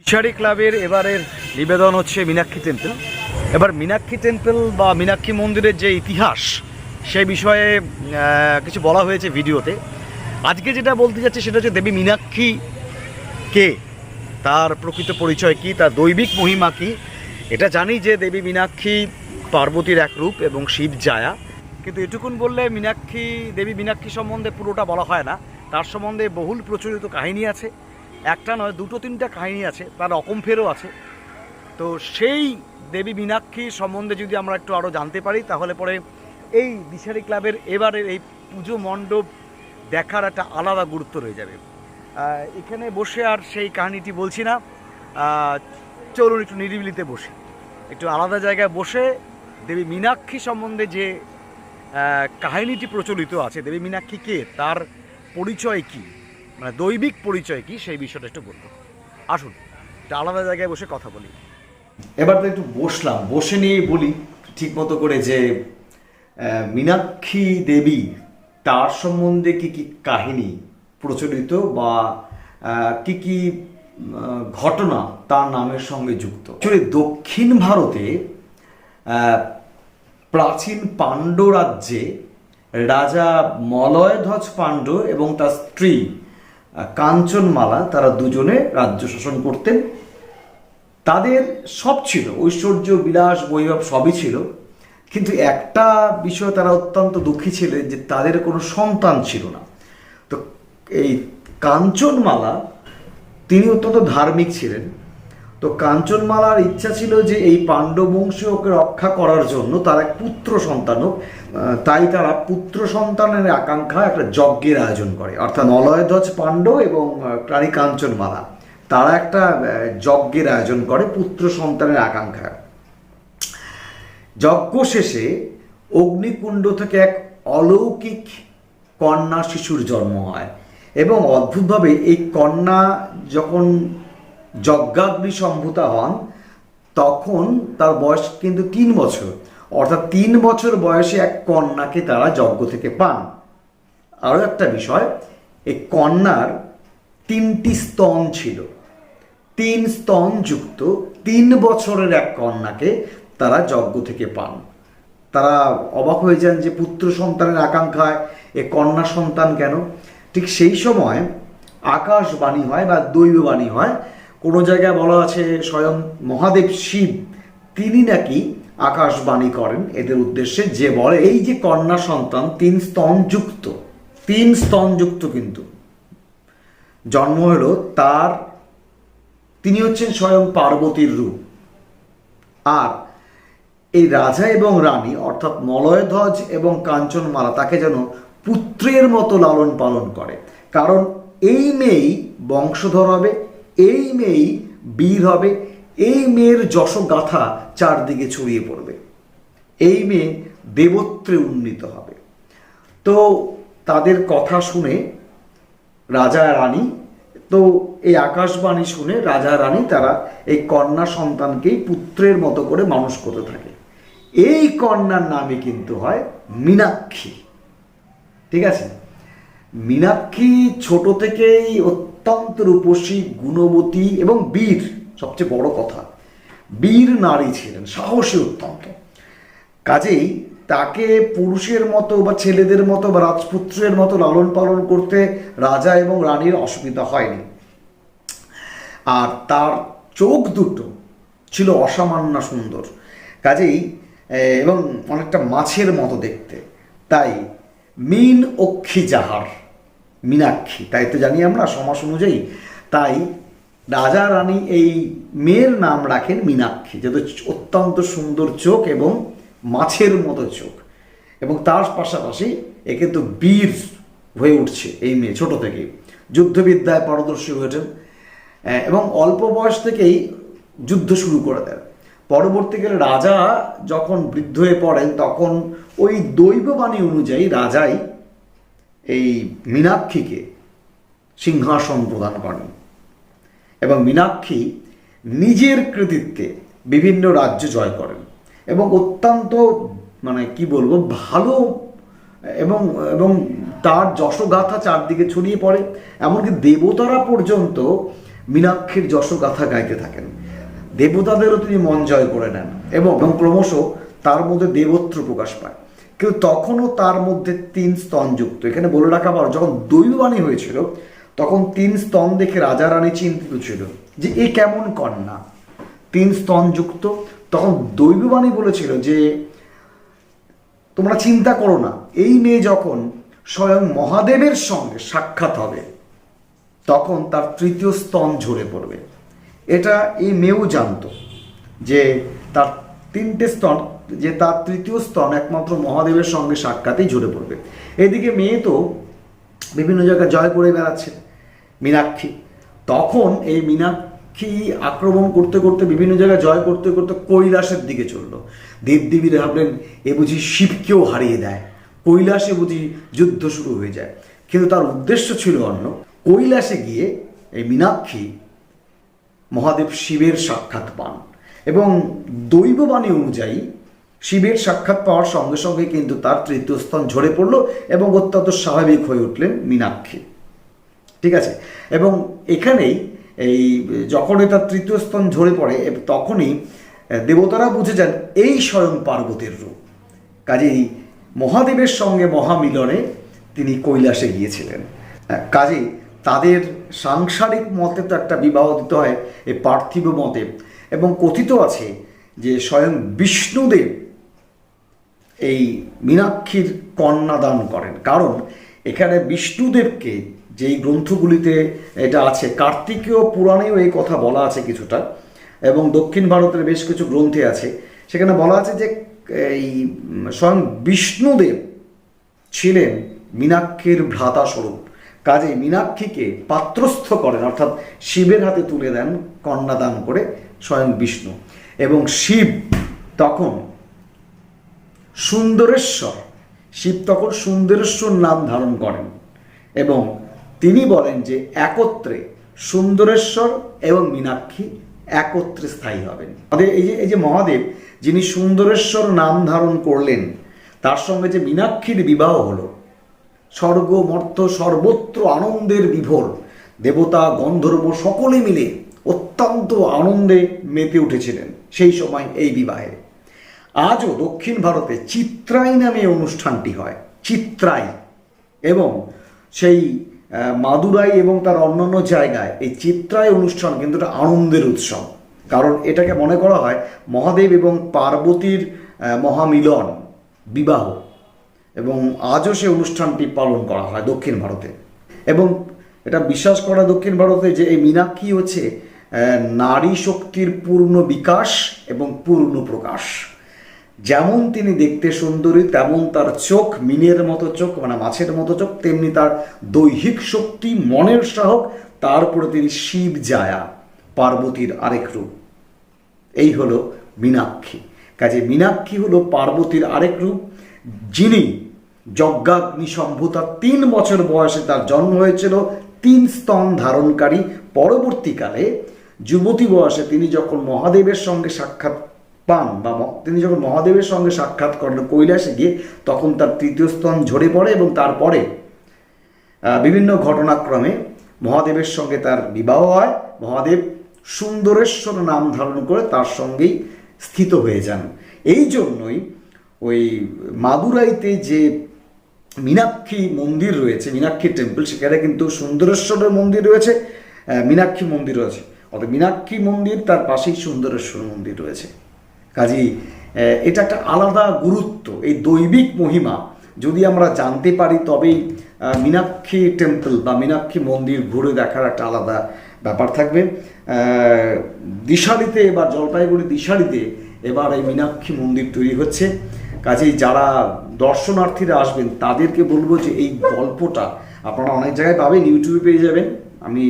Fishery ক্লাবের এবারের নিবেদন হচ্ছে মীনাক্ষী টেম্পল। এবার মীনাক্ষী টেম্পল বা মীনাক্ষী মন্দিরের যে ইতিহাস, সেই বিষয়ে কিছু বলা হয়েছে ভিডিওতে। আজকে যেটা বলতে যাচ্ছে সেটা হচ্ছে দেবী মীনাক্ষী কে? তার প্রকৃত পরিচয় কি? তার দৈবিক মহিমা কি? এটা জানি যে দেবী মীনাক্ষী পার্বতীর এক রূপ এবং শিব জায়া। কিন্তু এটুকুন বললে মীনাক্ষী, দেবী মীনাক্ষী সম্বন্ধে পুরোটা বলা হয় না। তার সম্বন্ধে বহুল প্রচলিত কাহিনী আছে। একটা নয়, দুটো তিনটা কাহিনী আছে, তার অকম্পেরও আছে। তো সেই দেবী মীনাক্ষী সম্বন্ধে যদি আমরা একটু আরও জানতে পারি, তাহলে পরে এই দিশারি ক্লাবের এবারের এই পুজো মণ্ডপ দেখার একটা আলাদা গুরুত্ব রয়ে যাবে। এখানে বসে আর সেই কাহিনীটি বলছি না। চলুন একটু নিরিবিলিতে বসে। একটু আলাদা জায়গায় বসে দেবী মীনাক্ষী সম্বন্ধে যে কাহিনীটি প্রচলিত আছে, দেবী মীনাক্ষী কে, তার পরিচয় কি? মানে দৈবিক পরিচয় কি, সেই বিষয়টা একটু বলব আসুন, একটা আলাদা জায়গায় বসে কথা বলি। এবার তো একটু বসলাম, বসে নিয়ে বলি ঠিক মতো করে যে মীনাক্ষী দেবী তার সম্বন্ধে কি কি কাহিনী প্রচলিত বা কি কি ঘটনা তার নামের সঙ্গে যুক্ত। অ্যাকচুয়ালি দক্ষিণ ভারতে প্রাচীন পাণ্ড্য রাজ্যে রাজা মলয়ধ্বজ পাণ্ড্য এবং তার স্ত্রী কাঞ্চনমালা তারা দুজনে রাজ্য শাসন করতেন। তাদের সব ছিল, ঐশ্বর্য, বিলাস, বৈভব সবই ছিল। কিন্তু একটা বিষয় তারা অত্যন্ত দুঃখী ছিলেন যে তাদের কোনো সন্তান ছিল না। তো এই কাঞ্চনমালা তিনি অত্যন্ত ধার্মিক ছিলেন। তো কাঞ্চনমালার ইচ্ছা ছিল যে এই পাণ্ডবংশকে রক্ষা করার জন্য তার এক পুত্র সন্তান হোক তাই তারা পুত্র সন্তানের আকাঙ্ক্ষা একটা যজ্ঞের আয়োজন করে, অর্থাৎ মলয়ধ্বজ পাণ্ডব এবং রানী কাঞ্চনমালা। তারা একটা যজ্ঞের আয়োজন করে পুত্র সন্তানের আকাঙ্ক্ষা যজ্ঞ শেষে অগ্নিকুণ্ড থেকে এক অলৌকিক কন্যা শিশুর জন্ম হয় এবং অদ্ভুতভাবে এই কন্যা যখন যজ্ঞাগ্নি সম্ভূতা হন, তখন তার বয়স কিন্তু তিন বছর। অর্থাৎ তিন বছর বয়সে এক কন্যাকে তারা যজ্ঞ থেকে পান। আরও একটা বিষয়, এই কন্যার তিনটি স্তন ছিল। তিন স্তন যুক্ত তিন বছরের এক কন্যাকে তারা যজ্ঞ থেকে পান। তারা অবাক হয়ে যান যে পুত্র সন্তানের আকাঙ্ক্ষায় এ কন্যা সন্তান কেন? ঠিক সেই সময় আকাশবাণী হয় বা দৈববাণী হয় কোনো জায়গায় বলা আছে স্বয়ং মহাদেব শিব, তিনি নাকি আকাশবাণী করেন এদের উদ্দেশ্যে যে বলে, এই যে কন্যা সন্তান, তিন স্তনযুক্ত তিন স্তনযুক্ত কিন্তু। জন্ম হলো তার, তিনি হচ্ছেন স্বয়ং পার্বতীর রূপ। আর এই রাজা এবং রানী, অর্থাৎ মলয়ধ্বজ এবং কাঞ্চনমালা, তাকে যেন পুত্রের মতো লালন পালন করে। কারণ এই মেয়েই বংশধর হবে এই মেয়েই বীর হবে, এই মেয়ের যশগাথা চারদিকে ছড়িয়ে পড়বে। এই মেয়ে দেবত্রে উন্নীত হবে। তো তাদের কথা শুনে রাজা রানী, তো এই আকাশবাণী শুনে রাজা রানী তারা এই কন্যা সন্তানকেই পুত্রের মতো করে মানুষ করতে থাকে। এই কন্যার নামই কিন্তু হয় মীনাক্ষী। ঠিক আছে? মীনাক্ষী ছোট থেকেই অত্যন্ত রূপসী, গুণবতী এবং বীর, সবচেয়ে বড় কথা, বীর নারী ছিলেন, সাহসী অত্যন্ত। কাজেই তাকে পুরুষের মতো বা ছেলেদের মতো বা রাজপুত্রের মতো লালন পালন করতে রাজা এবং রানীর অসুবিধা হয়নি। আর তার চোখ দুটো ছিল অসামান্য সুন্দর। কাজেই এবং অনেকটা মাছের মতো দেখতে। তাই মিন অক্ষী যাহার মীনাক্ষী। তাই তো জানি আমরা সমাস অনুযায়ী। তাই রাজা রানী এই মেয়ের নাম রাখেন মীনাক্ষী যেহেতু অত্যন্ত সুন্দর চোখ এবং মাছের মতো চোখ। এবং তার পাশাপাশি এ কিন্তু বীর হয়ে উঠছে এই মেয়ে ছোট থেকেই। যুদ্ধবিদ্যায় পারদর্শী হয়েছেন। এবং অল্প বয়স থেকেই যুদ্ধ শুরু করে দেন। পরবর্তীকালে রাজা যখন বৃদ্ধ হয়ে পড়েন, তখন ওই দৈববাণী অনুযায়ী রাজাই এই মীনাক্ষীকে সিংহাসন প্রদান করেন। এবং মীনাক্ষী নিজের কৃতিত্বে বিভিন্ন রাজ্য জয় করেন এবং অত্যন্ত মানে কি বলব, ভালো এবং এবং তার যশগাথা চারদিকে ছড়িয়ে পড়ে। এমনকি দেবতারা পর্যন্ত মীনাক্ষীর যশগাথা গাইতে থাকেন। দেবতাদেরও তিনি মন জয় করে নেন এবং ক্রমশ তার মধ্যে দেবত্র প্রকাশ পায়। কিন্তু তখনও তার মধ্যে তিন স্তন যুক্ত। এখানে বলে রাখা ভালো, যখন দৈববাণী হয়েছিল, তখন তিন স্তন দেখে রাজা রানী চিন্তিত ছিল যে এ কেমন কন্যা। তিন স্তন যুক্ত, তখন দৈববাণী বলেছিল যে, তোমরা চিন্তা করো না, এই মেয়ে যখন স্বয়ং মহাদেবের সঙ্গে সাক্ষাৎ হবে, তখন তার তৃতীয় স্তন ঝরে পড়বে। এটা এই মেয়েও জানতো যে তার তিনটে স্তন যে তার তৃতীয় স্তন একমাত্র মহাদেবের সঙ্গে সাক্ষাতেই ঝরে পড়বে। এদিকে মেয়ে তো বিভিন্ন জায়গায় জয় করে বেড়াচ্ছে, মীনাক্ষী। তখন এই মীনাক্ষী আক্রমণ করতে করতে, বিভিন্ন জায়গায় জয় করতে করতে কৈলাসের দিকে চলল। দেবদেবীরা ভাবলেন, এ বুঝি শিবকেও হারিয়ে দেয়। কৈলাসে বুঝি যুদ্ধ শুরু হয়ে যায়। কিন্তু তার উদ্দেশ্য ছিল অন্য। কৈলাসে গিয়ে এই মীনাক্ষী মহাদেব শিবের সাক্ষাৎ পান এবং দৈববাণী অনুযায়ী শিবের সাক্ষাৎ পাওয়ার সঙ্গে সঙ্গে কিন্তু তার তৃতীয় স্থান ঝরে পড়ল এবং অত্যন্ত স্বাভাবিক হয়ে উঠলেন মীনাক্ষী। ঠিক আছে? এবং এখানেই এই যখনই তার তৃতীয় স্থান ঝরে পড়ে তখনই দেবতারা বুঝে যান এই স্বয়ং পার্বতীর রূপ। কাজেই মহাদেবের সঙ্গে মহামিলনে তিনি কৈলাসে গিয়েছিলেন। কাজেই তাদের সাংসারিক মতে তো একটা বিবাহ দিতে হয় এই পার্থিব মতে। এবং কথিত আছে যে স্বয়ং বিষ্ণুদেব এই মীনাক্ষীর কন্যাদান করেন। কারণ এখানে বিষ্ণুদেবকে যেই গ্রন্থগুলিতে এটা আছে, কার্তিকীয় পুরাণেও এই কথা বলা আছে কিছুটা, এবং দক্ষিণ ভারতের বেশ কিছু গ্রন্থে আছে। সেখানে বলা আছে যে, এই স্বয়ং বিষ্ণুদেব ছিলেন মীনাক্ষীর ভ্রাতা স্বরূপ কাজে মীনাক্ষীকে পাত্রস্থ করেন, অর্থাৎ শিবের হাতে তুলে দেন কন্যাদান করে স্বয়ং বিষ্ণু। এবং শিব তখন সুন্দরেশ্বর। শিব তখন সুন্দরেশ্বর নাম ধারণ করেন এবং তিনি বলেন যে একত্রে সুন্দরেশ্বর এবং মীনাক্ষী একত্রে স্থায়ী হবেন। আমাদের এই যে এই যে মহাদেব, যিনি সুন্দরেশ্বর নাম ধারণ করলেন, তার সঙ্গে যে মীনাক্ষীর বিবাহ হলো, স্বর্গ, মর্ত, সর্বত্র আনন্দের বিভোর, দেবতা, গন্ধর্ব সকলে মিলে অত্যন্ত আনন্দে মেতে উঠেছিলেন সেই সময় এই বিবাহে। আজও দক্ষিণ ভারতে চিত্রাই নামে অনুষ্ঠানটি হয়, চিত্রাই। এবং সেই মাদুরাই এবং তার অন্যান্য জায়গায় এই চিত্রাই অনুষ্ঠান কিন্তু একটা আনন্দের উৎসব। কারণ এটাকে মনে করা হয় মহাদেব এবং পার্বতীর মহামিলন বিবাহ। এবং আজও সে অনুষ্ঠানটি পালন করা হয় দক্ষিণ ভারতে। এবং এটা বিশ্বাস করা দক্ষিণ ভারতে যে এই মীনাক্ষী হচ্ছে নারী শক্তির পূর্ণ বিকাশ এবং পূর্ণ প্রকাশ। যেমন তিনি দেখতে সুন্দরী, তেমন তার চোখ, মিনের মতো চোখ মানে মাছের মতো চোখ, তেমনি তার দৈহিক শক্তি, মনের সাহক তারপরে তিনি শিব জায়া, পার্বতীর আরেক রূপ। এই হলো মীনাক্ষী। কাজে মীনাক্ষী হলো পার্বতীর আরেক রূপ, যিনি যজ্ঞাগ্নি সম্ভূতা তিন বছর বয়সে তার জন্ম হয়েছিল, তিন স্তন ধারণকারী। পরবর্তীকালে যুবতী বয়সে তিনি যখন মহাদেবের সঙ্গে সাক্ষাৎ পান বা তিনি যখন মহাদেবের সঙ্গে সাক্ষাৎ করেন কৈলাসে গিয়ে, তখন তার তৃতীয় স্তন ঝরে পড়ে এবং তারপরে বিভিন্ন ঘটনাক্রমে মহাদেবের সঙ্গে তার বিবাহ হয়। মহাদেব সুন্দরেশ্বর নাম ধারণ করে তার সঙ্গেই স্থিত হয়ে যান। এই জন্যই ওই মাদুরাইতে যে মীনাক্ষী মন্দির রয়েছে, মীনাক্ষী টেম্পল, সেখানে কিন্তু সুন্দরেশ্বরের মন্দির রয়েছে মীনাক্ষী মন্দির রয়েছে অর্থাৎ মীনাক্ষী মন্দির তার পাশেই সুন্দরেশ্বর মন্দির রয়েছে। কাজেই এটা একটা আলাদা গুরুত্ব, এই দৈবিক মহিমা। যদি আমরা জানতে পারি তবেই মীনাক্ষী টেম্পল বা মীনাক্ষী মন্দির ঘুরে দেখার একটা আলাদা ব্যাপার থাকবে। দিশারিতে বা জলপাইগুড়ি দিশারিতে এবার এই মীনাক্ষী মন্দির তৈরি হচ্ছে। কাজেই যারা দর্শনার্থীরা আসবেন, তাদেরকে বলব যে এই গল্পটা আপনারা অনেক জায়গায় পাবেন ইউটিউবে পেয়ে যাবেন। আমি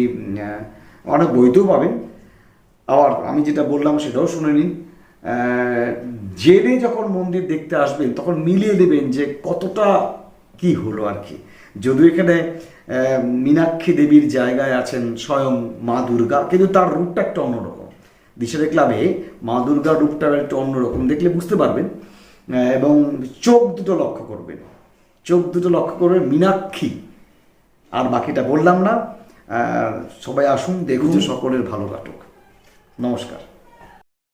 অনেক বইতেও পাবেন। আবার আমি যেটা বললাম সেটাও শুনে নিন। জেনে যখন মন্দির দেখতে আসবেন তখন মিলিয়ে দেবেন যে কতটা কি হলো আর কি। যদিও এখানে মীনাক্ষী দেবীর জায়গায় আছেন স্বয়ং মা দুর্গা কিন্তু তার রূপটা একটা অন্যরকম। দিশারে ক্লাবে মা দুর্গার রূপটা একটু অন্যরকম দেখলে বুঝতে পারবেন এবং চোখ দুটো লক্ষ্য করবেন। চোখ দুটো লক্ষ্য করবেন মীনাক্ষী। আর বাকিটা বললাম না সবাই আসুন দেখুন সকলের ভালো কাটুক। নমস্কার।